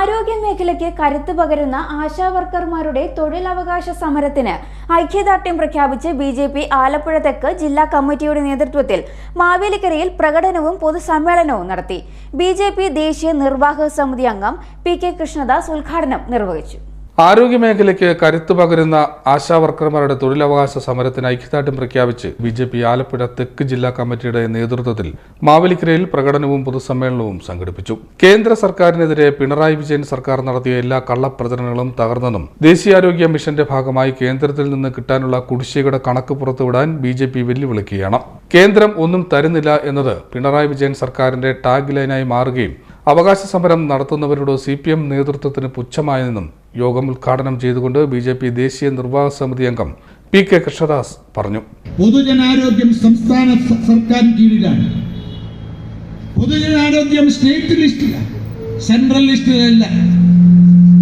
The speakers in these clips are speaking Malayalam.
ആരോഗ്യ മേഖലയ്ക്ക് കരുത്ത് പകരുന്ന ആശാവർക്കർമാരുടെ തൊഴിലവകാശ സമരത്തിന് ഐക്യദാർഢ്യം പ്രഖ്യാപിച്ച് ബി ജെ പി ആലപ്പുഴ തെക്ക് ജില്ലാ കമ്മിറ്റിയുടെ നേതൃത്വത്തിൽ മാവേലിക്കരയിൽ പ്രകടനവും പൊതുസമ്മേളനവും നടത്തി. ബി ദേശീയ നിർവാഹക സമിതി അംഗം പി കെ കൃഷ്ണദാസ് ഉദ്ഘാടനം നിർവഹിച്ചു. ആരോഗ്യമേഖലയ്ക്ക് കരുത്തു പകരുന്ന ആശാവർക്കർമാരുടെ തൊഴിലവകാശ സമരത്തിന് ഐക്യദാർഢ്യം പ്രഖ്യാപിച്ച് ബി ജെ പി ആലപ്പുഴ തെക്ക് ജില്ലാ കമ്മിറ്റിയുടെ നേതൃത്വത്തിൽ മാവേലിക്കരയിൽ പ്രകടനവും പൊതുസമ്മേളനവും സംഘടിപ്പിച്ചു. കേന്ദ്ര സർക്കാരിനെതിരെ പിണറായി വിജയൻ സർക്കാർ നടത്തിയ എല്ലാ കള്ളപ്രചരണങ്ങളും തകർന്നെന്നും ദേശീയാരോഗ്യ മിഷന്റെ ഭാഗമായി കേന്ദ്രത്തിൽ നിന്ന് കിട്ടാനുള്ള കുടിശ്ശികയുടെ കണക്ക് പുറത്തുവിടാൻ ബി ജെ പി വെല്ലുവിളിക്കുകയാണ്. കേന്ദ്രം ഒന്നും തരുന്നില്ല എന്നത് പിണറായി വിജയൻ സർക്കാരിന്റെ ടാഗ് ലൈനായി മാറുകയും അവകാശ സമരം നടത്തുന്നവരോട് സി പി എം നേതൃത്വത്തിന് പുച്ഛമായെന്നും യോഗം ഉദ്ഘാടനം ചെയ്തുകൊണ്ട് ബി ജെ പി ദേശീയ നിർവാഹക സമിതി അംഗം പി കെ കൃഷ്ണദാസ് പറഞ്ഞു. പൊതുജനാരോഗ്യം സംസ്ഥാന സർക്കാർ കീഴിലാണ്. പൊതുജനാരോഗ്യം സ്റ്റേറ്റ് ലിസ്റ്റിലാണ്. സെൻട്രൽ ലിസ്റ്റിലല്ല.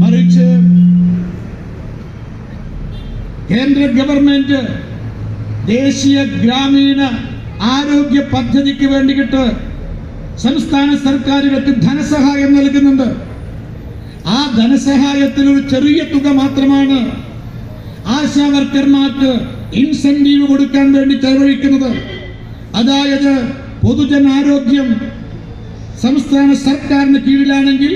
മറിച്ച് കേന്ദ്ര ഗവൺമെന്റ് ദേശീയ ഗ്രാമീണ ആരോഗ്യ പദ്ധതിക്ക് വേണ്ടിയിട്ട് സംസ്ഥാന സർക്കാരുകൾക്ക് ധനസഹായം നൽകുന്നുണ്ട്. ആ ധനസഹായത്തിൽ ഒരു ചെറിയ തുക മാത്രമാണ് ആശാ വർക്കർമാർക്ക് ഇൻസെന്റീവ് കൊടുക്കാൻ വേണ്ടി ചെലവഴിക്കുന്നത്. അതായത് പൊതുജനാരോഗ്യം സംസ്ഥാന സർക്കാരിന് കീഴിലാണെങ്കിൽ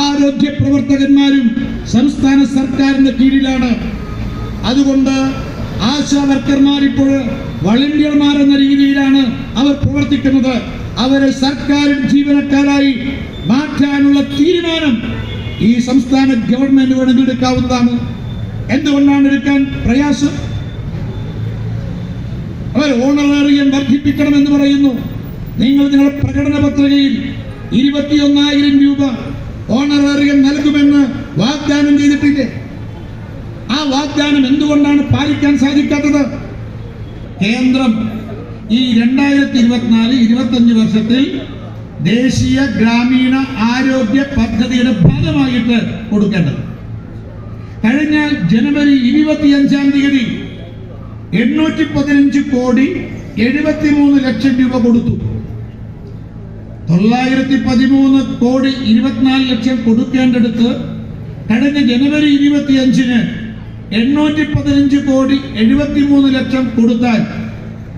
ആരോഗ്യ പ്രവർത്തകന്മാരും സംസ്ഥാന സർക്കാരിന്റെ കീഴിലാണ്. അതുകൊണ്ട് ആശാ ഇപ്പോൾ വളണ്ടിയർമാർ എന്ന രീതിയിലാണ് അവർ പ്രവർത്തിക്കുന്നത്. അവരെ സർക്കാരും ജീവനക്കാരായി മാറ്റാനുള്ള തീരുമാനം ഈ സംസ്ഥാന ഗവൺമെന്റ് വേണമെങ്കിൽ എടുക്കാവുന്നതാണ്. എന്തുകൊണ്ടാണ് എടുക്കാൻ പ്രയാസം? അവർ ഓണറേറിയം വർദ്ധിപ്പിക്കണമെന്ന് പറയുന്നു. നിങ്ങൾ നിങ്ങളുടെ പ്രകടന പത്രികയിൽ ഇരുപത്തിയൊന്നായിരം രൂപ ഓണറേറിയം നൽകുമെന്ന് വാഗ്ദാനം ചെയ്തിട്ടില്ലേ? ആ വാഗ്ദാനം എന്തുകൊണ്ടാണ് പാലിക്കാൻ സാധിക്കാത്തത്? കേന്ദ്രം ഈ രണ്ടായിരത്തി ഇരുപത്തിനാല് ഇരുപത്തഞ്ച് വർഷത്തിൽ ദേശീയ ഗ്രാമീണ ആരോഗ്യ പദ്ധതിയുടെ ഭാഗമായിട്ട് കൊടുക്കേണ്ടത്. കഴിഞ്ഞ ജനുവരി ഇരുപത്തിയഞ്ചാം തീയതി എണ്ണൂറ്റി പതിനഞ്ച് കോടി എഴുപത്തിമൂന്ന് ലക്ഷം രൂപ കൊടുത്തു. തൊള്ളായിരത്തി പതിമൂന്ന് കോടി ഇരുപത്തിനാല് ലക്ഷം കൊടുക്കേണ്ടടുത്ത് കഴിഞ്ഞ ജനുവരി ഇരുപത്തിയഞ്ചിന് എണ്ണൂറ്റി പതിനഞ്ച് കോടി എഴുപത്തിമൂന്ന് ലക്ഷം കൊടുത്താൽ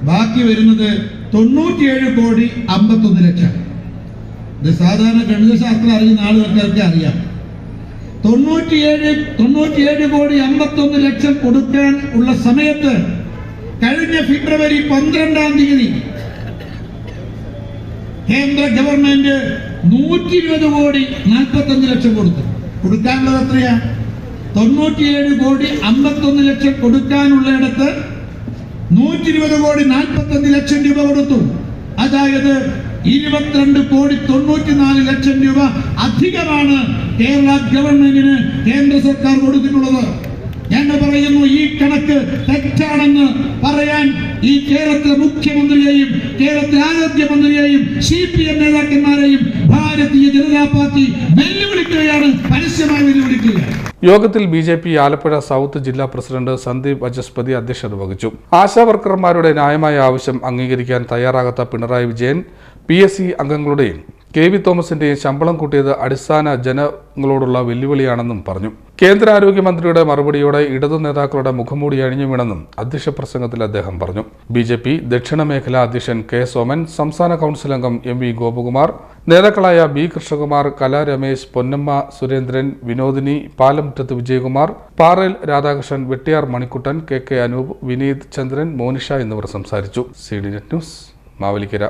ബാക്കി വരുന്നത് തൊണ്ണൂറ്റിയേഴ് കോടി അമ്പത്തൊന്ന് ലക്ഷം ഇത് സാധാരണ ഗണിതശാസ്ത്രം അറിയുന്ന ആളുകൾക്ക് അറിയാം. തൊണ്ണൂറ്റിയേഴ് തൊണ്ണൂറ്റിയേഴ് കോടി അമ്പത്തൊന്ന് ലക്ഷം കൊടുക്കാൻ ഉള്ള സമയത്ത് കഴിഞ്ഞ ഫെബ്രുവരി പന്ത്രണ്ടാം തീയതി കേന്ദ്ര ഗവൺമെന്റ് നൂറ്റി ഇരുപത് കോടി നാൽപ്പത്തഞ്ച് ലക്ഷം കൊടുത്തു. കൊടുക്കാനുള്ളത് എത്രയാ? തൊണ്ണൂറ്റിയേഴ് കോടി അമ്പത്തൊന്ന് ലക്ഷം കൊടുക്കാനുള്ളയിടത്ത് നൂറ്റി ഇരുപത് കോടി നാൽപ്പത്തഞ്ച് ലക്ഷം രൂപ കൊടുത്തു. അതായത് ഇരുപത്തിരണ്ട് കോടി തൊണ്ണൂറ്റിനാല് ലക്ഷം രൂപ അധികമാണ് കേരള ഗവൺമെന്റിന് കേന്ദ്ര സർക്കാർ കൊടുത്തിട്ടുള്ളത്. ഞങ്ങൾ പറയുന്നു ഈ കണക്ക് തെറ്റാണെന്ന് പറയാൻ ഈ കേരളത്തിലെ മുഖ്യമന്ത്രിയെയും കേരളത്തിലെ ആരോഗ്യമന്ത്രിയെയും സി പി എം നേതാക്കന്മാരെയും ഭാരതീയ ജനതാ പാർട്ടി വെല്ലുവിളിക്കുകയാണ്. പരസ്യമായി വെല്ലുവിളിക്കുകയാണ്. യോഗത്തിൽ B J P Alappuzha south ജില്ലാ പ്രസിഡന്റ് സന്ദീപ് വചസ്പതി അധ്യക്ഷത വഹിച്ചു. ആശാവർക്കർമാരുടെ ന്യായമായ ആവശ്യം അംഗീകരിക്കാൻ തയ്യാറാകാത്ത പിണറായി വിജയൻ പി അംഗങ്ങളുടെയും കെ വി തോമസിന്റെയും ശമ്പളം കൂട്ടിയത് അടിസ്ഥാന ജനങ്ങളോടുള്ള വെല്ലുവിളിയാണെന്നും പറഞ്ഞു. കേന്ദ്ര ആരോഗ്യമന്ത്രിയുടെ മറുപടിയോടെ ഇടതു നേതാക്കളുടെ മുഖംമൂടി അഴിഞ്ഞു വീണെന്നും അധ്യക്ഷ പ്രസംഗത്തിൽ അദ്ദേഹം പറഞ്ഞു. ബി ജെ പി ദക്ഷിണ മേഖലാ അധ്യക്ഷൻ കെ സോമൻ സംസ്ഥാന കൗൺസിൽ അംഗം എം വി ഗോപകുമാർ നേതാക്കളായ B Krishnakumar Kala Ramesh Ponnamma Surendran Vinodini Palamuttathu Vijayakumar Paral Radhakrishnan Vettiyar Manikuttan K K Anoop Vineeth Chandran Monisha എന്നിവർ സംസാരിച്ചു. C D net news Mavelikkara.